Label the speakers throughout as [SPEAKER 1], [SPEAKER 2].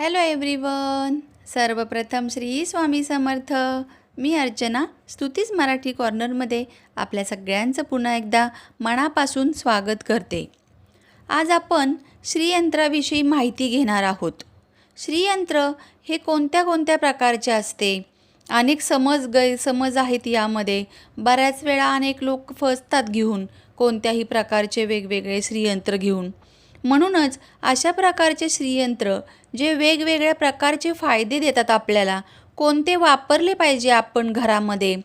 [SPEAKER 1] Hello everyone सर्वप्रथम श्री स्वामी समर्थ. मी अर्चना स्तुतीच मराठी कॉर्नरमध्ये आपल्या सगळ्यांचं पुन्हा एकदा मनापासून स्वागत करते. आज आपण श्रीयंत्राविषयी माहिती घेणार आहोत. श्रीयंत्र हे कोणत्या कोणत्या प्रकारचे असते? अनेक समज गैरसमज आहेत यामध्ये. बऱ्याच वेळा अनेक लोक फसतात घेऊन कोणत्याही प्रकारचे वेगवेगळे श्रीयंत्र घेऊन. म्हणूनच अशा प्रकारचे श्रीयंत्र जे वेगवेगळ्या प्रकारचे फायदे देतात आपल्याला कोणते वापरले पाहिजे आपण घरामध्ये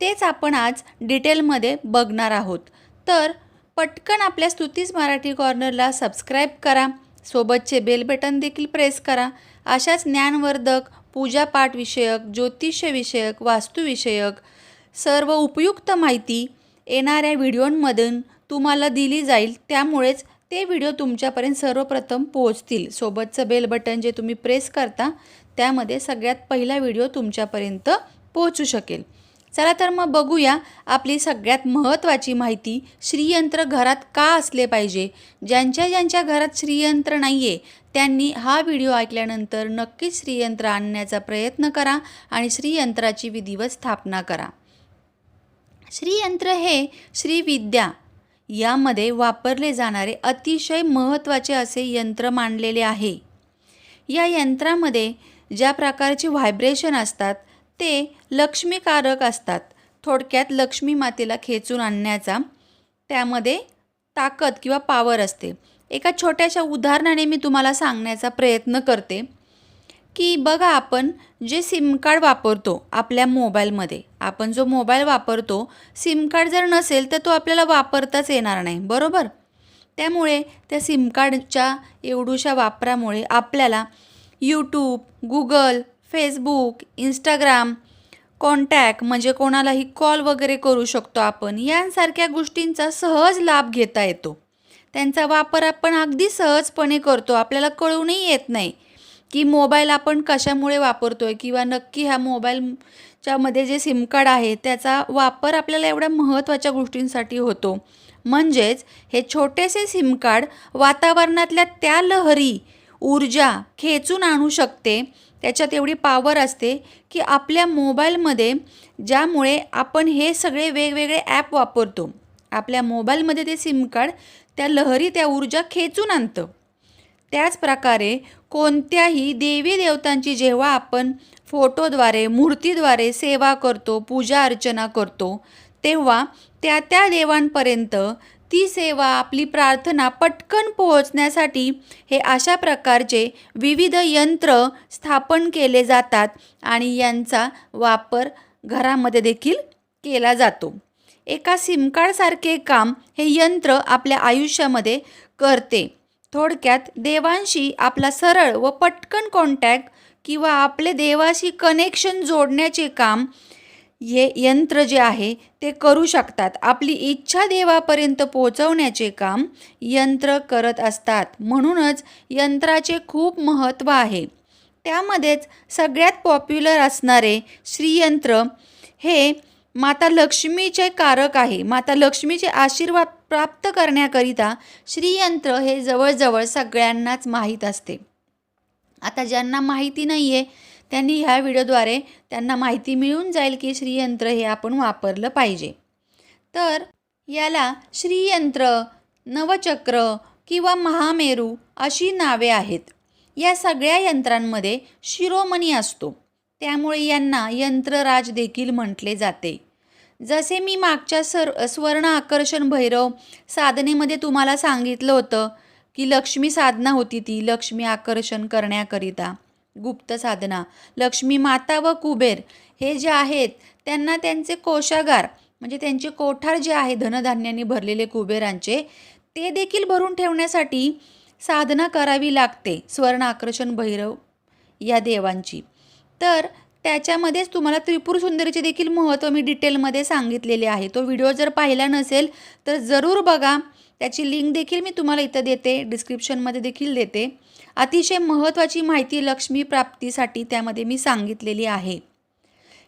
[SPEAKER 1] तेच आपण आज डिटेलमध्ये बघणार आहोत. तर पटकन आपल्या स्तुतीज मराठी कॉर्नरला सबस्क्राईब करा सोबतचे बेल बटन देखील प्रेस करा. अशाच ज्ञानवर्धक पूजापाठविषयक ज्योतिषविषयक वास्तुविषयक सर्व उपयुक्त माहिती येणाऱ्या व्हिडिओंमधून तुम्हाला दिली जाईल. त्यामुळेच ते व्हिडिओ तुमच्यापर्यंत सर्वप्रथम पोहोचतील. सोबतचं बेल बटन जे तुम्ही प्रेस करता त्यामध्ये सगळ्यात पहिला व्हिडिओ तुमच्यापर्यंत पोहोचू शकेल. चला तर मग बघूया आपली सगळ्यात महत्त्वाची माहिती श्रीयंत्र घरात का असले पाहिजे? ज्यांच्या ज्यांच्या घरात श्रीयंत्र नाही आहे त्यांनी हा व्हिडिओ ऐकल्यानंतर नक्कीच श्रीयंत्र आणण्याचा प्रयत्न करा आणि श्रीयंत्राची विधिवत स्थापना करा. श्रीयंत्र हे श्रीविद्या यामध्ये वापरले जाणारे अतिशय महत्त्वाचे असे यंत्र मानलेले आहे. या यंत्रामध्ये ज्या प्रकारचे व्हायब्रेशन असतात ते लक्ष्मीकारक असतात. थोडक्यात लक्ष्मी मातेला खेचून आणण्याचा त्यामध्ये ताकद किंवा पावर असते. एका छोट्याशा उदाहरणाने मी तुम्हाला सांगण्याचा प्रयत्न करते. की बघा आपण जे सिम कार्ड वापरतो आपल्या मोबाईलमध्ये आपण जो मोबाईल वापरतो सिम कार्ड जर नसेल तर तो आपल्याला वापरताच येणार नाही बरोबर? त्यामुळे त्या सिम कार्डच्या एवढूशा वापरामुळे आपल्याला YouTube Google Facebook Instagram contact म्हणजे कोणालाही कॉल वगैरे करू शकतो आपण यांसारख्या गोष्टींचा सहज लाभ घेता येतो. त्यांचा वापर आपण अगदी सहजपणे करतो आपल्याला कळूनही येत नाही. की मोबाईल आपण कशामुळे वापरतो आहे किंवा नक्की ह्या मोबाईलच्यामध्ये जे सिम कार्ड आहे त्याचा वापर आपल्याला एवढ्या महत्त्वाच्या गोष्टींसाठी होतो. म्हणजेच हे छोटेसे सिम कार्ड वातावरणातल्या त्या लहरी ऊर्जा खेचून आणू शकते. त्याच्यात एवढी पावर असते की आपल्या मोबाईलमध्ये ज्यामुळे आपण हे सगळे वेगवेगळे ॲप वापरतो. आपल्या मोबाईलमध्ये ते सिम कार्ड त्या लहरी त्या ऊर्जा खेचून आणतं. त्याच प्रकारे कोणत्याही देवी देवतांची जेव्हा आपण फोटोद्वारे मूर्तीद्वारे सेवा करतो पूजा अर्चना करतो तेव्हा त्या त्या देवांपर्यंत ती सेवा आपली प्रार्थना पटकन पोहोचण्यासाठी हे अशा प्रकारचे विविध यंत्र स्थापन केले जातात आणि यांचा वापर घरामध्ये देखील केला जातो. एका सिमकार्डसारखे काम हे यंत्र आपल्या आयुष्यामध्ये करते. थोडक्यात देवांशी आपला सरळ व पटकन कॉन्टॅक्ट किंवा आपले देवाशी कनेक्शन जोडण्याचे काम हे यंत्र जे आहे ते करू शकतात. आपली इच्छा देवापर्यंत पोहोचवण्याचे काम यंत्र करत असतात. म्हणूनच यंत्राचे खूप महत्त्व आहे. त्यामध्येच सगळ्यात पॉप्युलर असणारे श्रीयंत्र हे माता लक्ष्मीचे कारक आहे. माता लक्ष्मीचे आशीर्वाद प्राप्त करण्याकरिता श्रीयंत्र हे जवळजवळ सगळ्यांनाच माहीत असते. आता ज्यांना माहिती नाही आहे त्यांनी ह्या व्हिडिओद्वारे त्यांना माहिती मिळून जाईल की श्रीयंत्र हे आपण वापरलं पाहिजे. तर याला श्रीयंत्र नवचक्र किंवा महामेरू अशी नावे आहेत. या सगळ्या यंत्रांमध्ये शिरोमणी असतो. त्यामुळे यांना यंत्रराज देखील म्हटले जाते. जसे मी मागच्या सर स्वर्ण आकर्षण भैरव साधनेमध्ये तुम्हाला सांगितलं होतं की लक्ष्मी साधना होती ती लक्ष्मी आकर्षण करण्याकरिता. गुप्त साधना. लक्ष्मी माता व कुबेर हे जे आहेत त्यांना त्यांचे कोशागार म्हणजे त्यांचे कोठार जे आहे धनधान्यांनी भरलेले कुबेरांचे ते देखील भरून ठेवण्यासाठी साधना करावी लागते स्वर्ण आकर्षण भैरव या देवांची. तर त्याच्यामध्येच तुम्हाला त्रिपुर सुंदरीचे देखील महत्त्व मी डिटेलमध्ये सांगितलेले आहे. तो व्हिडिओ जर पाहिला नसेल तर जरूर बघा. त्याची लिंक देखील मी तुम्हाला इथं देते. डिस्क्रिप्शनमध्ये देखील देते. अतिशय महत्त्वाची माहिती लक्ष्मी प्राप्तीसाठी त्यामध्ये मी सांगितलेली आहे.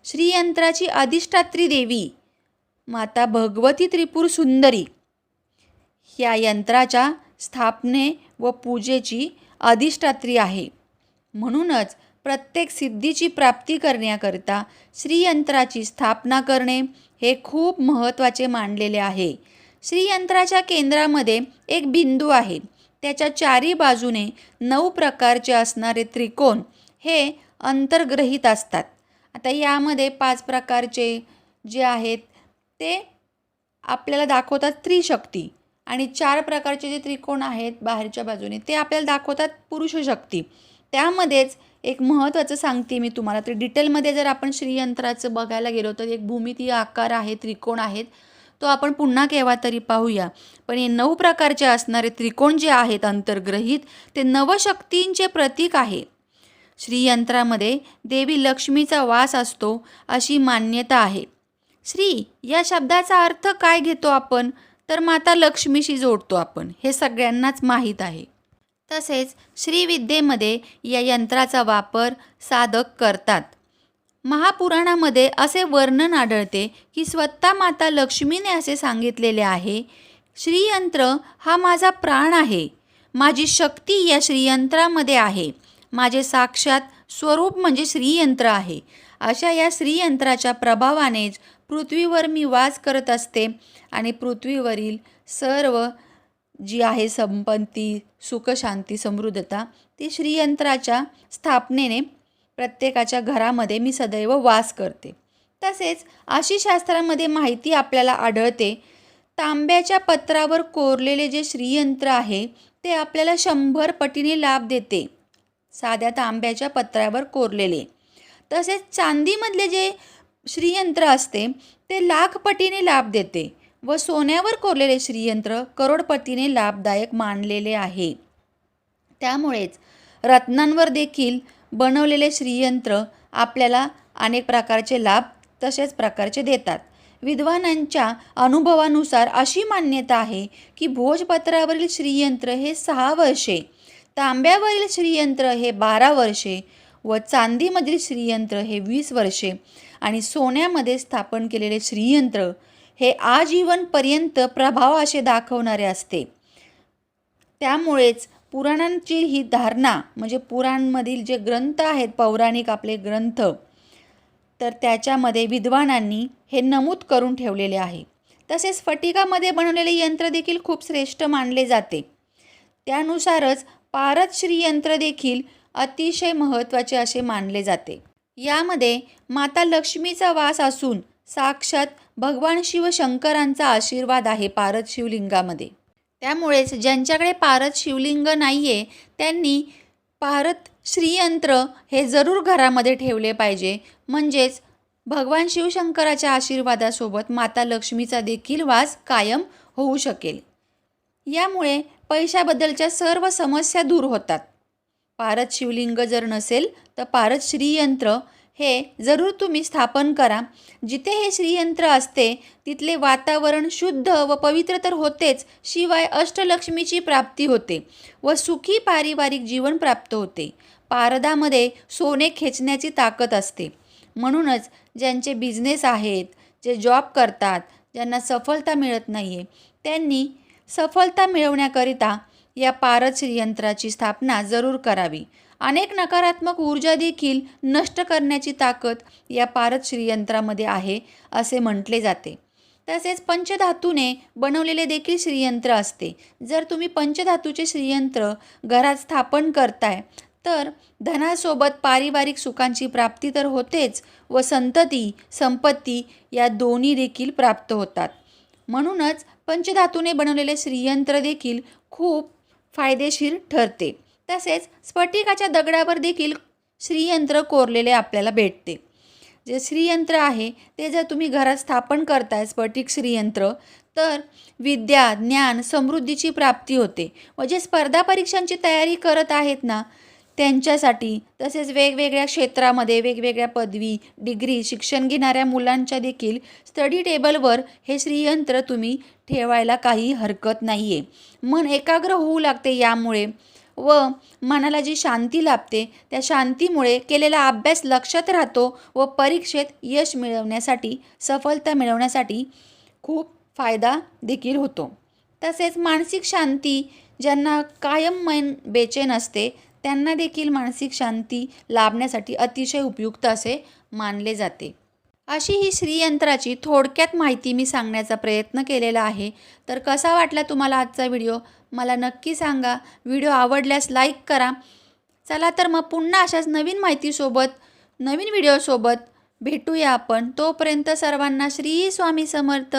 [SPEAKER 1] श्रीयंत्राची अधिष्ठात्री देवी माता भगवती त्रिपुर सुंदरी ह्या यंत्राच्या स्थापने व पूजेची अधिष्ठात्री आहे. म्हणूनच प्रत्येक सिद्धीची प्राप्ती करण्याकरिता श्रीयंत्राची स्थापना करणे हे खूप महत्त्वाचे मानलेले आहे. श्रीयंत्राच्या केंद्रामध्ये एक बिंदू आहे. त्याच्या चारी बाजूने नऊ प्रकारचे असणारे त्रिकोण हे अंतर्ग्रहित असतात. आता यामध्ये पाच प्रकारचे जे आहेत ते आपल्याला दाखवतात त्रिशक्ती आणि चार प्रकारचे जे त्रिकोण आहेत बाहेरच्या बाजूने ते आपल्याला दाखवतात पुरुष शक्ती त्यामध्येच एक महत्त्वाचं सांगते मी तुम्हाला. तर डिटेलमध्ये जर आपण श्रीयंत्राचं बघायला गेलो तर एक भूमितीय आकार आहे त्रिकोण आहेत. तो आपण पुन्हा केव्हा तरी पाहूया. पण हे नऊ प्रकारचे असणारे त्रिकोण जे आहेत अंतर्ग्रहित ते नवशक्तींचे प्रतीक आहे. श्रीयंत्रामध्ये देवी लक्ष्मीचा वास असतो अशी मान्यता आहे. श्री या शब्दाचा अर्थ काय घेतो आपण? तर माता लक्ष्मीशी जोडतो आपण. हे सगळ्यांनाच माहीत आहे. तसेच श्रीविद्येमध्ये या यंत्राचा वापर साधक करतात. महापुराणामध्ये असे वर्णन आढळते की स्वतः माता लक्ष्मीने असे सांगितलेले आहे श्रीयंत्र हा माझा प्राण आहे. माझी शक्ती या श्रीयंत्रामध्ये आहे. माझे साक्षात स्वरूप म्हणजे श्रीयंत्र आहे. अशा या श्रीयंत्राच्या प्रभावानेच पृथ्वीवर मी वास करत असते आणि पृथ्वीवरील सर्व जी आहे संपत्ती सुखशांती समृद्धता ती श्रीयंत्राच्या स्थापनेने प्रत्येकाच्या घरामध्ये मी सदैव वास करते. तसेच अशी शास्त्रामध्ये माहिती आपल्याला आढळते तांब्याच्या पत्रावर कोरलेले जे श्रीयंत्र आहे ते आपल्याला शंभर पटीने लाभ देते. साध्या तांब्याच्या पत्रावर कोरलेले. तसेच चांदीमधले जे श्रीयंत्र असते ते लाख पटीने लाभ देते. व सोन्यावर कोरलेले श्रीयंत्र करोडपतीने लाभदायक मानलेले आहे. त्यामुळेच रत्नांवर देखील बनवलेले श्रीयंत्र आपल्याला अनेक प्रकारचे लाभ तसेच प्रकारचे देतात. विद्वानांच्या अनुभवानुसार अशी मान्यता आहे की भोजपत्रावरील श्रीयंत्र हे सहा वर्षे तांब्यावरील श्रीयंत्र हे बारा वर्षे व चांदीमधील श्रीयंत्र हे वीस वर्षे आणि सोन्यामध्ये स्थापन केलेले श्रीयंत्र हे आजीवनपर्यंत प्रभाव असे दाखवणारे असते. त्यामुळेच पुराणांची ही धारणा म्हणजे पुराणमधील जे ग्रंथ आहेत पौराणिक आपले ग्रंथ तर त्याच्यामध्ये विद्वानांनी हे नमूद करून ठेवलेले आहे. तसेच स्फटिकामध्ये बनवलेले यंत्र देखील खूप श्रेष्ठ मानले जाते. त्यानुसारच पारद श्रीयंत्र देखील अतिशय महत्त्वाचे असे मानले जाते. यामध्ये माता लक्ष्मीचा वास असून साक्षात भगवान शिवशंकरांचा आशीर्वाद आहे पारद शिवलिंगामध्ये त्यामुळेच ज्यांच्याकडे पारद शिवलिंग नाही आहे त्यांनी पारद श्रीयंत्र हे जरूर घरामध्ये ठेवले पाहिजे. म्हणजेच भगवान शिवशंकराच्या आशीर्वादासोबत माता लक्ष्मीचा देखील वास कायम होऊ शकेल. यामुळे पैशाबद्दलच्या सर्व समस्या दूर होतात. पारद शिवलिंग जर नसेल तर पारद श्रीयंत्र हे जरूर तुम्ही स्थापन करा. जिथे हे श्रीयंत्र असते तिथले वातावरण शुद्ध व पवित्र तर होतेच शिवाय अष्टलक्ष्मीची प्राप्ती होते व सुखी पारिवारिक जीवन प्राप्त होते. पारदामध्ये सोने खेचण्याची ताकद असते. म्हणूनच ज्यांचे बिझनेस आहेत जे जॉब करतात ज्यांना सफलता मिळत नाही आहे त्यांनी सफलता मिळवण्याकरिता या पारद श्रीयंत्राची स्थापना जरूर करावी. अनेक नकारात्मक ऊर्जा देखील नष्ट करण्याची ताकद या पारद श्रीयंत्रामध्ये आहे असे म्हटले जाते. तसेच पंचधातूने बनवलेले देखील श्रीयंत्र असते. जर तुम्ही पंचधातूचे श्रीयंत्र घरात स्थापन करताय तर धनासोबत पारिवारिक सुखांची प्राप्ती तर होतेच व संतती संपत्ती या दोन्ही देखील प्राप्त होतात. म्हणूनच पंचधातूने बनवलेले श्रीयंत्र देखील खूप फायदेशीर ठरते. तसेच स्फटिकाच्या दगडावर देखील श्रीयंत्र कोरलेले आपल्याला भेटते. जे श्रीयंत्र आहे ते जर तुम्ही घरात स्थापन करताय स्फटिक श्रीयंत्र तर विद्या ज्ञान समृद्धीची प्राप्ती होते. व जे स्पर्धा परीक्षांची तयारी करत आहेत ना त्यांच्यासाठी तसेच वेगवेगळ्या क्षेत्रामध्ये वेगवेगळ्या पदवी डिग्री शिक्षण घेणाऱ्या मुलांच्या देखील स्टडी टेबलवर हे श्रीयंत्र तुम्ही ठेवायला काही हरकत नाही आहे मन एकाग्र होऊ लागते यामुळे व मनाला जी शांती लाभते त्या शांतीमुळे केलेला अभ्यास लक्षात राहतो व परीक्षेत यश मिळवण्यासाठी सफलता मिळवण्यासाठी खूप फायदा देखील होतो. तसेच मानसिक शांती ज्यांना कायम मन बेचैन असते त्यांना देखील मानसिक शांती लाभण्यासाठी अतिशय उपयुक्त असे मानले जाते. अशी ही श्रीयंत्राची थोडक्यात माहिती मी सांगण्याचा प्रयत्न केलेला आहे. तर कसा वाटला तुम्हाला आजचा व्हिडिओ? मला नक्की सांगा. व्हिडिओ आवडल्यास लाईक करा. चला तर मग पुन्हा अशाच नवीन माहितीसोबत नवीन व्हिडिओसोबत भेटूया आपण. तोपर्यंत सर्वांना श्री स्वामी समर्थ.